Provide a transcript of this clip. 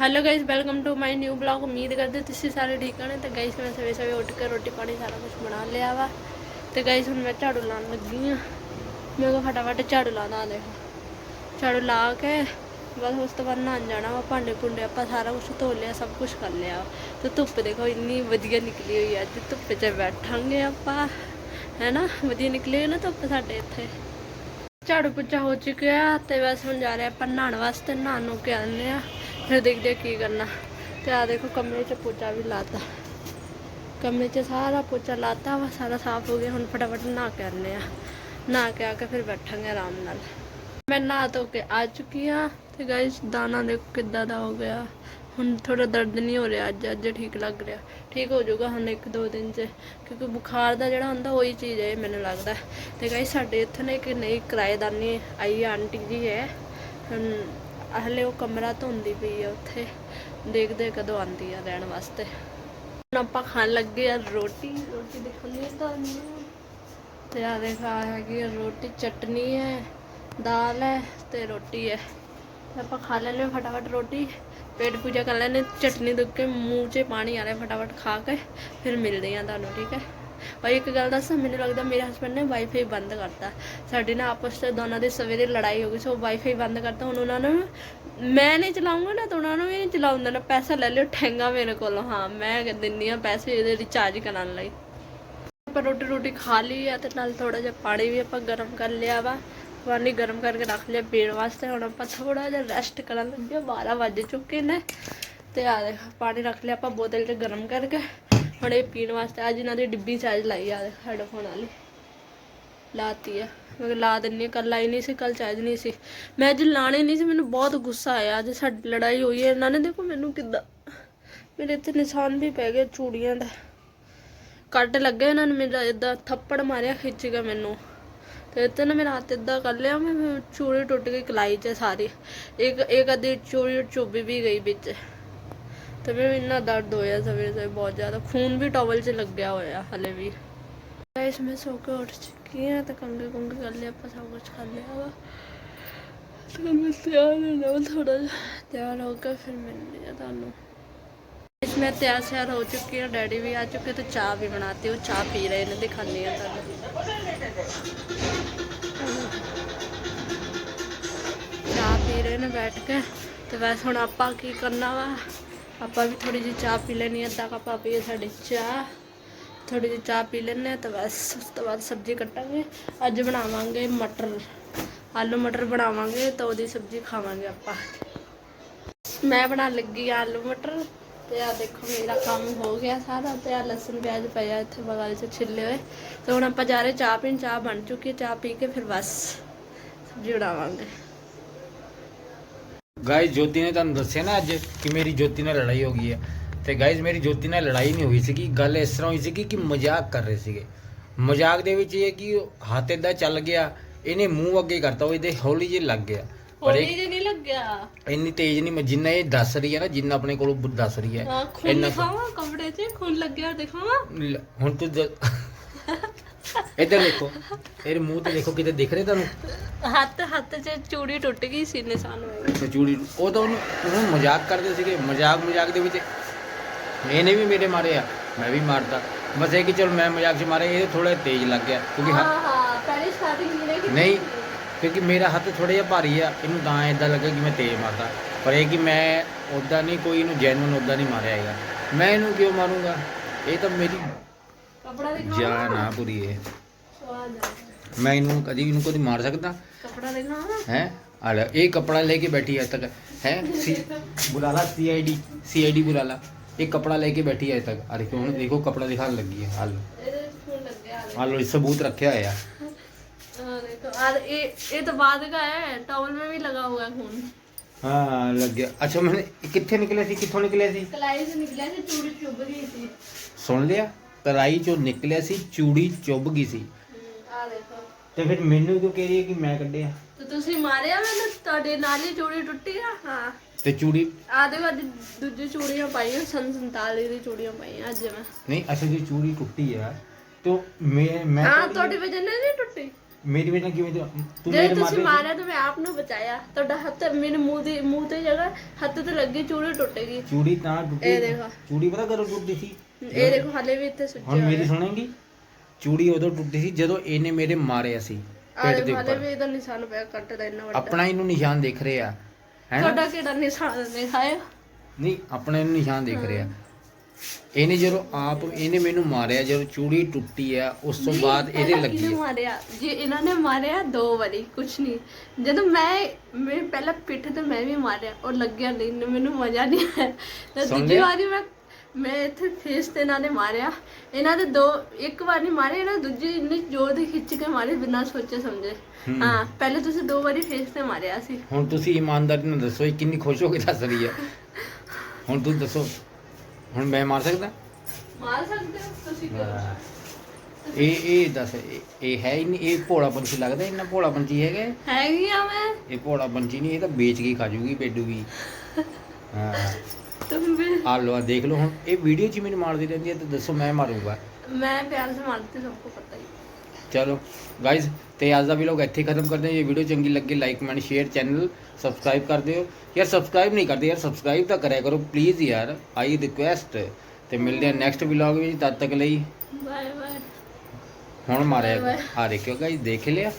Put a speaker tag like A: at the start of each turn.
A: Hello guys welcome to my new blog ਉਮੀਦ ਕਰਦੇ ਤੁਸੀਂ ਸਾਰੇ ਠੀਕ ਹੋਣੇ ਤੇ ਗਾਇਸ ਮੈਂ ਸਵੇਰੇ ਸਵੇਰੇ ਉੱਠ ਕੇ ਰੋਟੀ ਪਾਣੀ ਸਾਰਾ ਕੁਝ ਬਣਾ ਲਿਆ ਵਾ। ਤੇ ਗਾਇਸ ਹੁਣ ਮੈਂ ਝਾੜੂ ਲਾਉਣ ਲੱਗੀ ਆ। ਮੈਂ ਕਿਹਾ ਫਟਾਫਟ ਝਾੜੂ ਲਾ ਦਾਂ ਦੇਖੋ। ਝਾੜੂ ਲਾ ਕੇ ਬਸ ਉਸ ਤੋਂ ਬਾਅਦ ਨਹਾਉਣ ਜਾਣਾ ਵਾ। ਭਾਂਡੇ ਭੁੰਡੇ ਆਪਾਂ ਸਾਰਾ ਕੁਝ ਧੋ ਲਿਆ, ਸਭ ਕੁਝ ਕਰ ਲਿਆ ਤੇ ਧੁੱਪ ਦੇਖੋ ਇੰਨੀ ਵਧੀਆ ਨਿਕਲੀ ਹੋਈ ਹੈ ਅੱਜ ਧੁੱਪ 'ਚ ਬੈਠਾਂਗੇ ਆਪਾਂ। ਹੈਨਾ? ਵਧੀਆ ਨਿਕਲੀ ਹੋਈ ਨਾ ਧੁੱਪ ਸਾਡੇ ਇੱਥੇ। ਝਾੜੂ ਪੁੱਚਾ ਹੋ ਚੁੱਕਿਆ ਤੇ ਬਸ ਹੁਣ ਜਾ ਰਹੇ ਆਪਾਂ ਨਹਾਉਣ ਵਾਸਤੇ। ਨਹਾਉਣ ਨੂੰ ਕੇ ਆਉਂਦੇ ਆ? ਫਿਰ ਦੇਖਦੇ ਕੀ ਕਰਨਾ ਤੇ ਆ ਦੇਖੋ ਕਮਰੇ 'ਚ ਪੋਚਾ ਵੀ ਲਾਤਾ ਕਮਰੇ 'ਚ ਸਾਰਾ ਪੋਚਾ ਲਾਤਾ ਵਾ ਸਾਰਾ ਸਾਫ਼ ਹੋ ਗਿਆ ਹੁਣ ਫਟਾਫਟ ਨਹਾ ਕੇ ਆਉਂਦੇ ਆ ਨਹਾ ਕੇ ਆ ਕੇ ਫਿਰ ਬੈਠਾਂਗੇ ਆਰਾਮ ਨਾਲ ਮੈਂ ਨਹਾ ਧੋ ਕੇ ਆ ਚੁੱਕੀ ਆ ਤੇ ਗਾਇਸ ਦਾਣਾ ਦੇਖੋ ਕਿੱਦਾਂ ਦਾ ਹੋ ਗਿਆ ਹੁਣ ਥੋੜਾ ਦਰਦ ਨਹੀਂ ਹੋ ਰਿਹਾ ਅੱਜ ਅੱਜ ਠੀਕ ਲੱਗ ਰਿਹਾ ਠੀਕ ਹੋ ਜਾਊਗਾ ਹੁਣ ਇੱਕ ਦੋ ਦਿਨ 'ਚ ਕਿਉਂਕਿ ਬੁਖਾਰ ਦਾ ਜਿਹੜਾ ਹੁੰਦਾ ਉਹੀ ਚੀਜ਼ ਹੈ ਮੈਨੂੰ ਲੱਗਦਾ ਤੇ ਗਾਇਸ ਸਾਡੇ ਇੱਥੇ ਨਾ ਇੱਕ ਨਈ ਕਿਰਾਏਦਾਰਨੀ ਆਈ ਆਂਟੀ ਜੀ ਹੈ ਹੁਣ ਹਲੇ ਉਹ ਕਮਰਾ ਧੋਂਦੀ ਪਈ ਆ ਉੱਥੇ। ਦੇਖਦੇ ਕਦੋਂ ਆਂਦੀ ਆ ਰਹਿਣ ਵਾਸਤੇ। ਹੁਣ ਆਪਾਂ ਖਾਣ ਲੱਗੇ ਆ ਰੋਟੀ। ਰੋਟੀ ਦਿਖਾਉਂਦੀ ਆ ਤੁਹਾਨੂੰ। ਤੇ ਆ ਦੇਖਾ ਹੈਗੀ ਆ ਰੋਟੀ। ਚਟਨੀ ਹੈ, ਦਾਲ ਹੈ ਤੇ ਰੋਟੀ ਹੈ। ਆਪਾਂ ਖਾ ਲੈਣੇ ਫਟਾਫਟ ਰੋਟੀ। ਪੇਟ ਪੂਜਾ ਕਰ ਲੈਣੇ ਚਟਨੀ ਦੁੱਕ ਕੇ ਮੂੰਹ 'ਚ ਪਾਣੀ ਆ ਰਿਹਾ ਫਟਾਫਟ ਖਾ ਕੇ। ਫਿਰ ਮਿਲਦੇ ਆ ਤੁਹਾਨੂੰ, ਠੀਕ ਹੈ? ਭਾਈ ਇੱਕ ਗੱਲ ਦੱਸਾਂ, ਮੈਨੂੰ ਲੱਗਦਾ ਮੇਰੇ ਹਸਬੰਡ ਨੇ ਵਾਈਫਾਈ ਬੰਦ ਕਰਤਾ। ਸਾਡੀ ਨਾ ਆਪਸ 'ਚ ਦੋਨਾਂ ਦੀ ਸਵੇਰੇ ਲੜਾਈ ਹੋ ਗਈ, ਸੋ ਵਾਈਫਾਈ ਬੰਦ ਕਰਤਾ। ਹੁਣ ਉਹਨਾਂ ਨੂੰ ਮੈਂ ਨਹੀਂ ਚਲਾਉਂਗਾ ਨਾ, ਤਾਂ ਉਹਨਾਂ ਨੂੰ ਵੀ ਨਹੀਂ ਚਲਾਉਣ ਦੇਣਾ। ਪੈਸਾ ਲੈ ਲਿਓ ਠੈਂਗਾ ਮੇਰੇ ਕੋਲੋਂ। ਹਾਂ, ਮੈਂ ਦਿੰਨੀ ਆ ਪੈਸੇ ਇਹਦੇ ਰਿਚਾਰਜ ਕਰਨ ਲਈ। ਆਪਾਂ ਰੋਟੀ ਰੋਟੀ ਖਾ ਲਈ ਆ, ਤੇ ਨਾਲ ਥੋੜਾ ਜਿਹਾ ਪਾਣੀ ਵੀ ਆਪਾਂ ਗਰਮ ਕਰ ਲਿਆ ਵਾ। ਪਾਣੀ ਗਰਮ ਕਰਕੇ ਰੱਖ ਲਿਆ ਪੀਣ ਵਾਸਤੇ। ਹੁਣ ਆਪਾਂ ਥੋੜਾ ਜਿਹਾ ਰੈਸਟ ਕਰਨ ਲੱਗੇ 12 ਵਜ ਚੁੱਕੇ ਨੇ। ਤੇ ਆ ਦੇਖ, ਪਾਣੀ ਰੱਖ ਲਿਆ ਆਪਾਂ ਬੋਤਲ 'ਚ ਗਰਮ ਕਰਕੇ। ਹੁਣ ਇਹ ਪੀਣ ਵਾਸਤੇ, ਅੱਜ ਇਹਨਾਂ ਦੀ ਡਿੱਬੀ ਚਾਰਜ ਲਾਈ ਆ ਹੈਡਫੋਨ ਵਾਲੀ। ਲਾਤੀ ਹੈ ਮੈਂ ਲਾ ਦਿੰਨੀ ਕੱਲ ਲਾਈ ਨਹੀਂ ਸੀ ਕੱਲ ਚਾਰਜ ਨਹੀਂ ਸੀ। ਮੈਂ ਅੱਜ ਲਾਣੇ ਨਹੀਂ ਸੀ, ਮੈਨੂੰ ਬਹੁਤ ਗੁੱਸਾ ਆਇਆ। ਅੱਜ ਸਾਡੀ ਲੜਾਈ ਹੋਈ ਹੈ। ਇਹਨਾਂ ਨੇ ਦੇਖੋ ਮੈਨੂੰ ਕਿੱਦਾਂ ਮੇਰੇ ਇੱਥੇ ਨਿਸ਼ਾਨ ਵੀ ਪੈ ਗਏ ਚੂੜੀਆਂ ਦਾ। ਕੱਟ ਲੱਗੇ ਇਹਨਾਂ ਨੇ ਮੇਰਾ ਇਦਾਂ ਥੱਪੜ ਮਾਰਿਆ, ਖਿੱਚ ਗਿਆ ਮੈਨੂੰ। ਤੇ ਇੱਥੇ ਨਾ ਮੇਰਾ ਹੱਥ ਇਦਾਂ ਕਰ ਲਿਆ ਮੈਂ ਮੈਂ ਚੂੜੀ ਟੁੱਟ ਗਈ ਕਲਾਈ 'ਚ ਸਾਰੀ। ਇੱਕ ਇੱਕ ਅੱਧੀ ਚੂੜੀ ਚੁੱਭੀ ਵੀ ਗਈ ਵਿੱਚ। ਤੇ ਮੈਨੂੰ ਇੰਨਾ ਦਰਦ ਹੋਇਆ, ਸਵੇਰੇ ਸਵੇਰੇ ਬਹੁਤ ਜ਼ਿਆਦਾ। ਖੂਨ ਵੀ ਟਾਵਲ 'ਚ ਲੱਗਿਆ ਹੋਇਆ, ਹਲੇ ਵੀ। ਗਾਇਸ ਮੈਂ ਸੋ ਕੇ ਉੱਠ ਚੁੱਕੀ ਹਾਂ, ਤੇ ਕੰਗੇ ਕੁੰਗੇ ਕਰ ਲਿਆ ਆਪਾਂ ਸਭ ਕੁਝ ਕਰ ਲਿਆ ਵਾ। ਤੇ ਮੈਂ ਤਿਆਰ ਹੋਣਾ ਥੋੜਾ ਤਿਆਰ ਹੋ ਕੇ ਫਿਰ ਮਿਲਦੇ ਆ ਤੁਹਾਨੂੰ। ਇਸ ਮੈਂ ਤਿਆਰ ਸ਼ਿਆਰ ਹੋ ਚੁੱਕੀ ਹਾਂ, ਡੈਡੀ ਵੀ ਆ ਚੁੱਕੇ, ਤੇ ਚਾਹ ਵੀ ਬਣਾਤੀ, ਉਹ ਚਾਹ ਪੀ ਰਹੇ ਨੇ, ਦਿਖਾਉਂਦੀ ਆ ਤੁਹਾਨੂੰ। ਚਾਹ ਪੀ ਰਹੇ ਨੇ ਬੈਠ ਕੇ, ਤੇ ਵੈਸੇ ਹੁਣ ਆਪਾਂ ਕੀ ਕਰਨਾ ਵਾ? ਆਪਾਂ ਵੀ ਥੋੜੀ ਜਿਹੀ ਚਾਹ ਪੀ ਲੈਣੀ ਅੱਧਾ ਕੱਪ ਆ ਪੀਏ ਸਾਡੀ ਚਾਹ। ਥੋੜੀ ਜਿਹੀ ਚਾਹ ਪੀ ਲੈਣੇ ਤਾਂ ਬਸ, ਉਸ ਤੋਂ ਬਾਅਦ ਸਬਜ਼ੀ ਕੱਟਾਂਗੇ। ਅੱਜ ਬਣਾਵਾਂਗੇ ਮਟਰ, ਆਲੂ ਮਟਰ ਬਣਾਵਾਂਗੇ ਤਾਂ ਉਹਦੀ ਸਬਜ਼ੀ ਖਾਵਾਂਗੇ ਆਪਾਂ। ਮੈਂ ਬਣਾਉਣ ਲੱਗੀ ਆ ਆਲੂ ਮਟਰ ਤੇ ਆ ਦੇਖੋ ਮੇਰਾ ਕੰਮ ਹੋ ਗਿਆ ਸਾਰਾ ਤੇ ਆ ਲਸਣ ਪਿਆਜ਼ ਪਿਆ ਇੱਥੇ ਬਗਲ 'ਚ ਛਿੱਲੇ ਹੋਏ। ਤੇ ਹੁਣ ਆਪਾਂ ਜਾ ਰਹੇ ਚਾਹ ਪੀਣ, ਚਾਹ ਬਣ ਚੁੱਕੀ ਚਾਹ ਪੀ ਕੇ ਫਿਰ ਬਸ ਸਬਜ਼ੀ ਬਣਾਵਾਂਗੇ।
B: ਗਾਇਸ ਜੋਤੀ ਨੇ ਤੁਹਾਨੂੰ ਦੱਸਿਆ ਨਾ ਅੱਜ ਕਿ ਮੇਰੀ ਜੋਤੀ ਨਾਲ ਲੜਾਈ ਹੋ ਗਈ ਹੈ। ਤੇ ਗਾਇਸ ਮੇਰੀ ਜੋਤੀ ਨਾਲ ਲੜਾਈ ਨਹੀਂ ਹੋਈ ਸੀਗੀ। ਗੱਲ ਇਸ ਤਰ੍ਹਾਂ ਹੋਈ ਸੀਗੀ ਕਿ ਮਜ਼ਾਕ ਕਰ ਰਹੇ ਸੀਗੇ। ਮਜ਼ਾਕ ਦੇ ਵਿੱਚ ਇਹ ਕਿ ਹੱਥ ਏਦਾਂ ਚੱਲ ਗਿਆ। ਇਹਨੇ ਮੂੰਹ ਅੱਗੇ ਕਰਤਾ ਉਹ ਇਹਦੇ ਹੌਲੀ ਜਿਹੇ ਲੱਗ ਗਿਆ।
A: ਹੋਲੀ ਜੇ ਨਹੀਂ ਲੱਗਿਆ।
B: ਇੰਨੀ ਤੇਜ਼ ਨਹੀਂ ਜਿੰਨਾ ਇਹ ਦੱਸ ਰਹੀ ਹੈ ਨਾ ਜਿੰਨਾ ਆਪਣੇ ਕੋਲੋਂ ਦੱਸ ਰਹੀ ਹੈ
A: ਹਾਂ ਖੂਨ ਦਿਖਾਵਾਂ ਕਪੜੇ 'ਚ ਖੂਨ ਲੱਗਿਆ ਦਿਖਾਵਾਂ?
B: ਹੁਣ ਤੂੰ ਇੱਧਰ ਦੇਖੋ। ਇਹਦੇ ਮੂੰਹ ਤੇ ਦੇਖੋ ਕਿਤੇ ਦਿਖ ਰਿਹਾ ਤੁਹਾਨੂੰ?
A: ਹੱਥ ਹੱਥ 'ਚ ਚੂੜੀ ਟੁੱਟ ਗਈ ਸੀ ਨਿਸ਼ਾਨ ਹੋਏ।
B: ਤੇ ਚੂੜੀ ਉਹ ਤਾਂ ਉਹਨੂੰ ਉਹਨੂੰ ਮਜ਼ਾਕ ਕਰਦੇ ਸੀਗੇ। ਮਜ਼ਾਕ ਮਜ਼ਾਕ ਦੇ ਵਿੱਚ ਇਹਨੇ ਵੀ ਮੇਰੇ ਮਾਰੇ ਆ। ਮੈਂ ਵੀ ਮਾਰਦਾ ਬਸ ਇਹ ਕਿ ਚਲ ਮੈਂ ਮਜ਼ਾਕ 'ਚ ਮਾਰੇ ਇਹ ਥੋੜਾ ਤੇਜ਼ ਲੱਗ ਗਿਆ। ਕਿਉਂਕਿ
A: ਹਾਂ ਹਾਂ ਪਹਿਲੀ ਸਟਾਰਟਿੰਗ ਮੇਰੇ ਕਿ
B: ਨਹੀਂ ਕਿਉਂਕਿ ਮੇਰਾ ਹੱਥ ਥੋੜਾ ਜਿਹਾ ਭਾਰੀ ਆ। ਇਹਨੂੰ ਤਾਂ ਇਦਾਂ ਲੱਗਾ ਕਿ ਮੈਂ ਤੇਜ਼ ਮਾਰਦਾ ਪਰ ਇਹ ਕਿ ਮੈਂ ਉਦਾਂ ਨਹੀਂ ਕੋਈ ਇਹਨੂੰ ਜੈਨੂਨ ਉਦਾਂ ਨਹੀਂ ਮਾਰਿਆ ਹੈਗਾ। ਮੈਂ ਇਹਨੂੰ ਕਿਉਂ ਮਾਰੂੰਗਾ? ਇਹ ਤਾਂ ਮੇਰੀ
A: ਕਪੜਾ ਦਿਖਾਵਾਂ
B: ਜਾਨ ਆ ਪੂਰੀ ਇਹ। ਮੈਂ ਇਹਨੂੰ ਕਦੀ ਇਹਨੂੰ ਕਦੀ ਮਾਰ ਸਕਦਾ
A: ਕਪੜਾ ਦਿਖਾਵਾਂ
B: ਹੈ ਆ ਲੈ ਇਹ ਕਪੜਾ ਲੈ ਕੇ बैठी है आज तक है सी बुला ला सीआईडी सीआईडी बुला ला ये कपड़ा लेके बैठी है आज तक अरे क्यों देखो कपड़ा दिखाने लगी है हाल
A: ਇਹਦੇ ਵਿੱਚ ਖੂਨ ਲੱਗਿਆ
B: हाल लो सबूत रखे है यार
A: हाँ देखो और ये ये तो बाद का है टॉवल में भी लगा हुआ है खून
B: हाँ लग गया अच्छा मैंने कितने निकले सी कितों निकले सी
A: कलाई से निकला से चूड़ी चुभ गई थी
B: सुन लिया तराई चो निकलिया सी चूड़ी चुभ गई सी
A: ਦੇਖੋ।
B: ਤੇ ਫਿਰ ਮੈਨੂੰ ਕਿਉਂ ਕਹਿ ਰਹੀ ਹੈ ਕਿ ਮੈਂ ਕੱਢਿਆ?
A: ਤੇ ਤੁਸੀਂ ਮਾਰਿਆ ਮੈਨੂੰ? ਤੁਹਾਡੇ ਨਾਲ ਹੀ ਚੂੜੀ ਟੁੱਟੀ ਆ? ਹਾਂ।
B: ਤੇ ਚੂੜੀ?
A: ਆਦੇ ਵਾਲੀ ਦੂਜੀ ਚੂੜੀਆਂ ਪਾਈਆਂ ਸਨ 47 ਦੀ ਚੂੜੀਆਂ ਪਾਈਆਂ ਅੱਜ ਮੈਂ।
B: ਨਹੀਂ ਅਸਲ ਦੀ ਚੂੜੀ ਟੁੱਟੀ ਆ ਤੋ ਮੈਂ ਮੈਂ
A: ਹਾਂ
B: ਤਾਂ-
A: ਤੁਹਾਡੀ ਨਾਲ ਨਹੀਂ ਟੁੱਟੀ?
B: ਮੇਰੀ ਬੇਟਾ ਕਿਵੇਂ ਤੂੰ- ਤੂੰ
A: ਜੇ
B: ਮੇਰੇ
A: ਤੁਸੀਂ ਮਾਰਿਆ ਤਾਂ ਮੈਂ ਆਪ ਨੂੰ ਬਚਾਇਆ। ਤੁਹਾਡਾ ਹੱਥ ਮੇਰੇ ਮੂੰਹ ਦੀ ਮੂੰਹ ਤੇ ਜਗ੍ਹਾ ਹੱਥ ਤੇ ਲੱਗੇ ਚੂੜੀ ਟੁੱਟੇਗੀ।
B: ਚੂੜੀ ਤਾਂ ਟੁੱਟੀ
A: ਇਹ ਦੇਖੋ।
B: ਚੂੜੀ ਪਤਾ ਕਦੋਂ ਟੁੱਟੀ ਸੀ?
A: ਇਹ ਦੇਖੋ ਹਲੇ ਵੀ ਇੱਥੇ ਸੁੱਜੇ
B: ਹੁਣ ਮੇਰੀ ਸੁਣੇਗੀ? ਚੂੜੀ ਉਦੋਂ ਟੁੱਟੀ ਸੀ ਜਦੋਂ ਇਹਨੇ ਮੇਰੇ ਮਾਰਿਆ ਸੀ ਪੇਟ ਦੇ ਉੱਪਰ।
A: ਵੀ ਇਹਦਾ ਨਿਸ਼ਾਨ ਪਿਆ ਕੱਟ ਦਾ ਇੰਨਾ ਵੱਡਾ।
B: ਆਪਣਾ ਇਹਨੂੰ ਨਿਸ਼ਾਨ ਦਿਖ ਰਿਹਾ ਹੈ
A: ਤੁਹਾਡਾ ਕਿਹੜਾ ਨਿਸ਼ਾਨ ਦਿਖਾਇਆ?
B: ਨਹੀਂ ਆਪਣੇ ਨੂੰ ਨਿਸ਼ਾਨ ਦਿਖ ਰਿਹਾ। ਇਹਨੇ ਜਦੋਂ ਆਪ ਇਹਨੇ ਮੈਨੂੰ ਮਾਰਿਆ ਜਦੋਂ ਚੂੜੀ ਟੁੱਟੀ ਆ ਉਸ ਤੋਂ ਬਾਅਦ ਇਹਦੇ ਲੱਗੀ।
A: ਮਾਰਿਆ? ਜੀ ਇਹਨਾਂ ਨੇ ਮਾਰਿਆ ਦੋ ਵਾਰੀ ਕੁਛ ਨਹੀਂ। ਜਦੋਂ ਮੈਂ ਮੈਂ ਪਹਿਲਾਂ ਪਿੱਠ ਤੇ ਮੈਂ ਵੀ ਮਾਰਿਆ ਉਹ ਲੱਗਿਆ ਨਹੀਂ ਮੈਨੂੰ ਮਜ਼ਾ ਨਹੀਂ ਆਇਆ। ਤੇ ਦੂਜੀ? ਵਾਰੀ ਮੈਂ ਮੈਂ ਇੱਥੇ ਫੇਸ ਤੇ ਇਹਨਾਂ ਨੇ ਮਾਰਿਆ। ਇਹਨਾਂ ਦੇ ਦੋ ਇੱਕ ਵਾਰ ਨਹੀਂ ਮਾਰੇ ਇਹਨਾਂ ਦੂਜੀ ਇੰਨੀ ਜ਼ੋਰ ਦੀ ਖਿੱਚ ਕੇ ਮਾਰੇ ਬਿਨਾਂ ਸੋਚੇ ਸਮਝੇ।
B: ਹੂੰ।
A: ਪਹਿਲੇ ਤੁਸੀਂ ਦੋ ਵਾਰੀ ਫੇਸ ਤੇ ਮਾਰਿਆ ਸੀ।
B: ਹੁਣ ਤੁਸੀਂ ਇਮਾਨਦਾਰੀ ਨਾਲ ਦੱਸੋ ਇਹ ਕਿੰਨੀ ਖੁਸ਼ ਹੋ ਕੇ ਦੱਸ ਰਹੀ ਹੈ। ਹੁਣ ਤੂੰ ਦੱਸੋ ਹੁਣ ਮੈਂ ਮਾਰ ਸਕਦਾ?
A: ਮਾਰ ਸਕਦੇ ਹੋ ਤੁਸੀਂ
B: ਹਾਂ। ਇਹ ਇਹ ਦੱਸ ਇਹ- ਇਹ ਹੈ ਹੀ ਨਹੀਂ ਇਹ ਭੋਲਾ ਪੰਛੀ ਲੱਗਦਾ ਇੰਨਾ ਭੋਲਾ ਪੰਛੀ ਹੈਗਾ। ਇਹ?
A: ਹੈਗੀ ਆ ਮੈਂ।
B: ਇਹ ਭੋਲਾ ਪੰਛੀ ਨਹੀਂ ਇਹ ਤਾਂ ਵੇਚ ਕੇ ਖਾ ਜੂਗੀ ਬੇਡੂਗੀ ਹਾਂ।
A: ਤੁਮ ਵੀ
B: ਆ ਲੋ ਆ ਦੇਖ ਲਓ ਹੁਣ ਇਹ ਵੀਡੀਓ 'ਚ ਹੀ ਮੈਨੂੰ ਮਾਰਦੀ ਰਹਿੰਦੀ ਹੈ ਤੇ ਦੱਸੋ ਮੈਂ ਮਾਰੂੰਗਾ
A: ਮੈਂ ਪਿਆਰ से मारती हूँ, सबको पता ही
B: ਚਲੋ ਗਾਇਜ਼ ਤੇ ਅੱਜ ਦਾ ਵਲੌਗ ਇੱਥੇ ਹੀ ਖਤਮ ਕਰਦੇ ਹਾਂ ਇਹ ਵੀਡੀਓ ਚੰਗੀ ਲੱਗੇ like and share channel subscribe ਕਰ ਦਿਓ ਯਾਰ ਸਬਸਕ੍ਰਾਈਬ ਨਹੀਂ ਕਰਦੇ ਯਾਰ ਸਬਸਕ੍ਰਾਈਬ ਤਾਂ ਕਰਿਆ ਕਰੋ ਪਲੀਜ਼ ਯਾਰ ਆਈ ਰਿਕੁਐਸਟ ਤੇ ਮਿਲਦੇ ਹਾਂ ਨੈਕਸਟ ਵਲੌਗ ਵਿੱਚ ਤਦ ਤੱਕ ਲਈ
A: बाय बाय
B: ਹੁਣ ਮਾਰਿਆ ਆ ਦੇਖਿਓ ਗਾਇਜ਼ ਦੇਖ ਲਿਆ